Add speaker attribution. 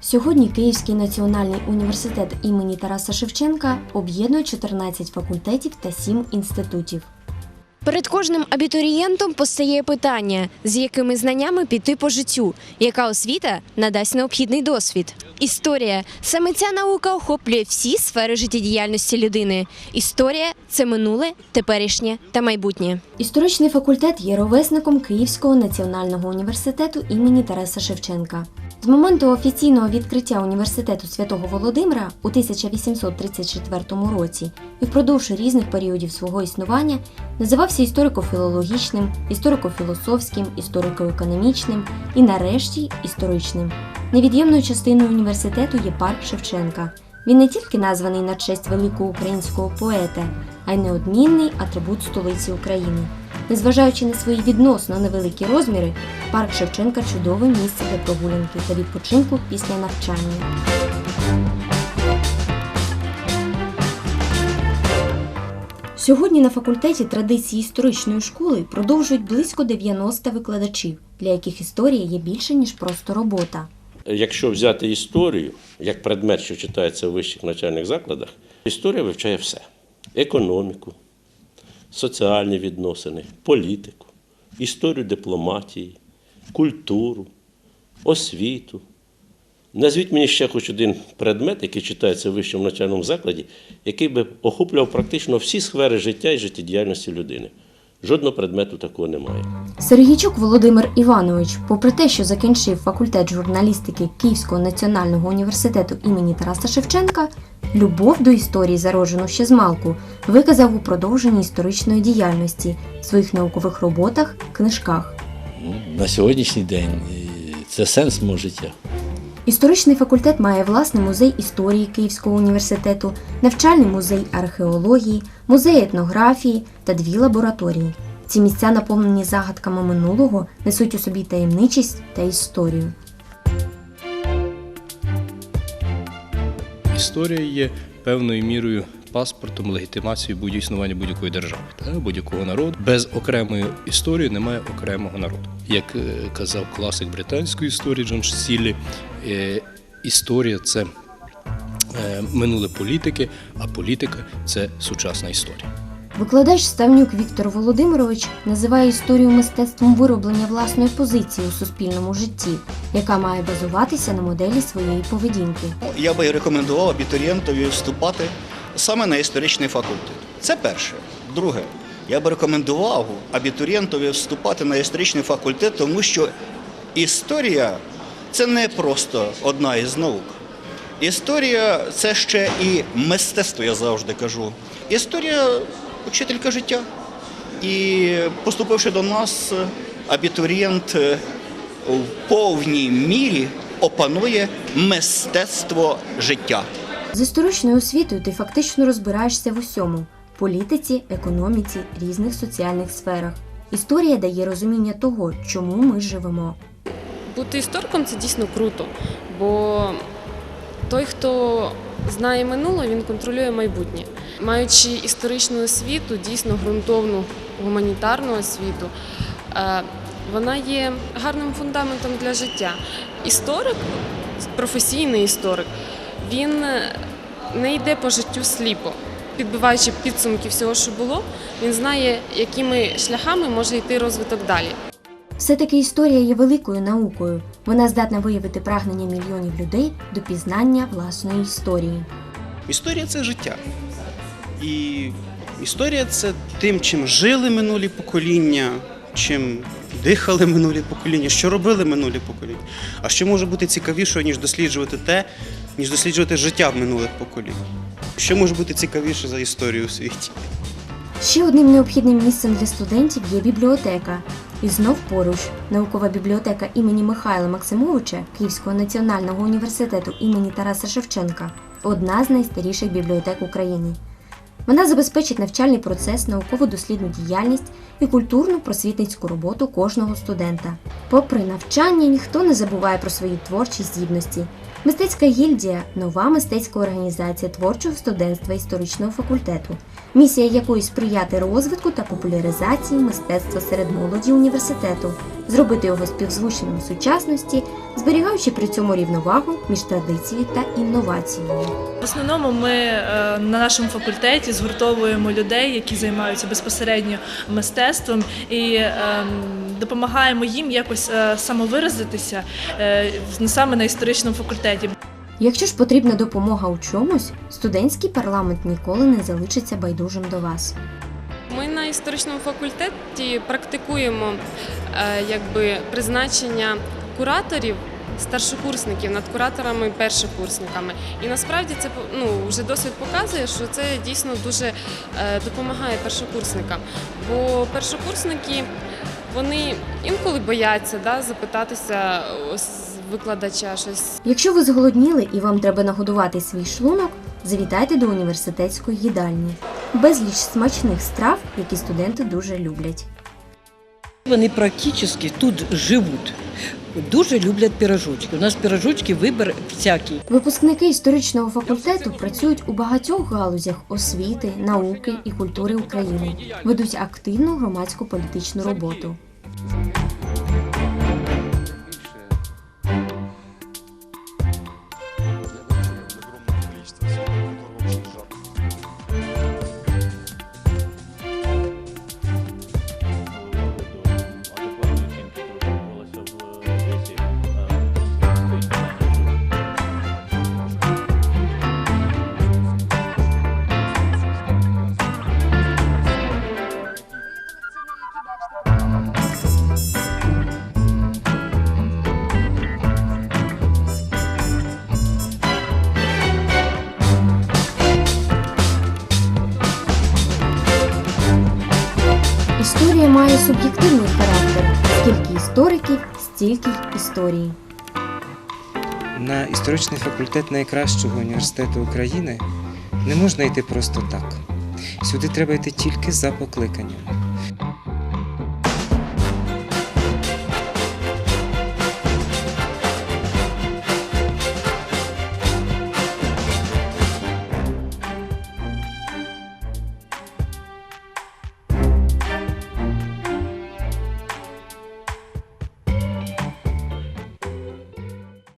Speaker 1: Сьогодні Київський національний університет імені Тараса Шевченка об'єднує 14 факультетів та 7 інститутів.
Speaker 2: Перед кожним абітурієнтом постає питання, з якими знаннями піти по життю, яка освіта надасть необхідний досвід. Історія саме ця наука охоплює всі сфери життєдіяльності людини. Історія це минуле, теперішнє та майбутнє.
Speaker 1: Історичний факультет є ровесником Київського національного університету імені Тараса Шевченка. З моменту офіційного відкриття університету святого Володимира у 1834 році і впродовж різних періодів свого існування називався історико-філологічним, історико-філософським, історико-економічним і, нарешті, історичним. Невід'ємною частиною університету є парк Шевченка. Він не тільки названий на честь великого українського поета, а й неодмінний атрибут столиці України. Незважаючи на свої відносно невеликі розміри, парк Шевченка чудове місце для прогулянки та відпочинку після навчання. Сьогодні на факультеті традиції історичної школи продовжують близько 90 викладачів, для яких історія є більше ніж просто робота.
Speaker 3: Якщо взяти історію як предмет, що читається в вищих навчальних закладах, історія вивчає все: економіку, соціальні відносини, політику, історію дипломатії, культуру, освіту. Назвіть мені ще хоч один предмет, який читається в вищому навчальному закладі, який би охоплював практично всі сфери життя і життєдіяльності людини. Жодного предмету такого немає.
Speaker 1: Сергійчук Володимир Іванович, попри те, що закінчив факультет журналістики Київського національного університету імені Тараса Шевченка, любов до історії, зароджену ще з малку, виказав у продовженні історичної діяльності в своїх наукових роботах, книжках.
Speaker 4: Ну, на сьогоднішній день це сенс мого життя.
Speaker 1: Історичний факультет має власний музей історії Київського університету, навчальний музей археології, музей етнографії та дві лабораторії. Ці місця, наповнені загадками минулого, несуть у собі таємничість та історію.
Speaker 5: Історія є певною мірою паспортом, легітимацією існування будь-якої держави та будь-якого народу. Без окремої історії немає окремого народу. Як е, казав класик британської історії Джон Сіллі, е, історія це е, минуле політики, а політика це сучасна історія.
Speaker 1: Викладач Ставнюк Віктор Володимирович називає історію мистецтвом вироблення власної позиції у суспільному житті, яка має базуватися на моделі своєї поведінки.
Speaker 6: Я би рекомендував абітурієнтові вступати саме на історичний факультет. Це перше. Друге, я би рекомендував абітурієнтові вступати на історичний факультет, тому що історія це не просто одна із наук. Історія це ще і мистецтво, я завжди кажу. Історія учителька життя. І поступивши до нас, абітурієнт е, в повній мірі опанує мистецтво життя.
Speaker 1: З історичною освітою ти фактично розбираєшся в усьому політиці, економіці, різних соціальних сферах. Історія дає розуміння того, чому ми живемо.
Speaker 7: Бути істориком це дійсно круто, бо той, хто знає минуле, він контролює майбутнє. Маючи історичну освіту, дійсно ґрунтовну гуманітарну освіту, е, вона є гарним фундаментом для життя. Історик, професійний історик, він не йде по життю сліпо. Підбиваючи підсумки всього, що було, він знає, якими шляхами може йти розвиток далі.
Speaker 1: Все-таки історія є великою наукою. Вона здатна виявити прагнення мільйонів людей до пізнання власної історії.
Speaker 8: Історія це життя. І історія це тим, чим жили минулі покоління, чим дихали минулі покоління, що робили минулі покоління. А що може бути цікавішого, ніж досліджувати те, ніж досліджувати життя минулих поколінь? Що може бути цікавіше за історію у світі?
Speaker 1: Ще одним необхідним місцем для студентів є бібліотека. І знов поруч наукова бібліотека імені Михайла Максимовича Київського національного університету імені Тараса Шевченка одна з найстаріших бібліотек України. Вона забезпечить навчальний процес, науково-дослідну діяльність і культурну просвітницьку роботу кожного студента. Попри навчання, ніхто не забуває про свої творчі здібності. Мистецька гільдія нова мистецька організація творчого студентства історичного факультету, місія якої сприяти розвитку та популяризації мистецтва серед молоді університету, зробити його співзвучним у сучасності, зберігаючи при цьому рівновагу між традицією та інновацією.
Speaker 9: В основному ми е, на нашому факультеті згуртовуємо людей, які займаються безпосередньо мистецтвом, і ем, допомагаємо їм якось е, самовиразитися е, саме на історичному факультеті.
Speaker 1: Якщо ж потрібна допомога у чомусь, студентський парламент ніколи не залишиться байдужим до вас.
Speaker 7: Ми на історичному факультеті практикуємо е, якби, призначення кураторів. Старшокурсників над кураторами першокурсниками, і насправді це ну вже досвід показує, що це дійсно дуже е, допомагає першокурсникам. Бо першокурсники вони інколи бояться да, запитатися викладача щось
Speaker 1: Якщо ви зголодніли і вам треба нагодувати свій шлунок, завітайте до університетської їдальні. Безліч смачних страв, які студенти дуже люблять.
Speaker 10: Вони практично тут живуть. Дуже люблять пірожочки. У нас пірожочки вибір всякий.
Speaker 1: Випускники історичного факультету працюють у багатьох галузях освіти, науки і культури України, ведуть активну громадську політичну роботу. Має суб'єктивний характер. Скільки істориків, стільки історії.
Speaker 11: На історичний факультет найкращого університету України не можна йти просто так. Сюди треба йти тільки за покликанням.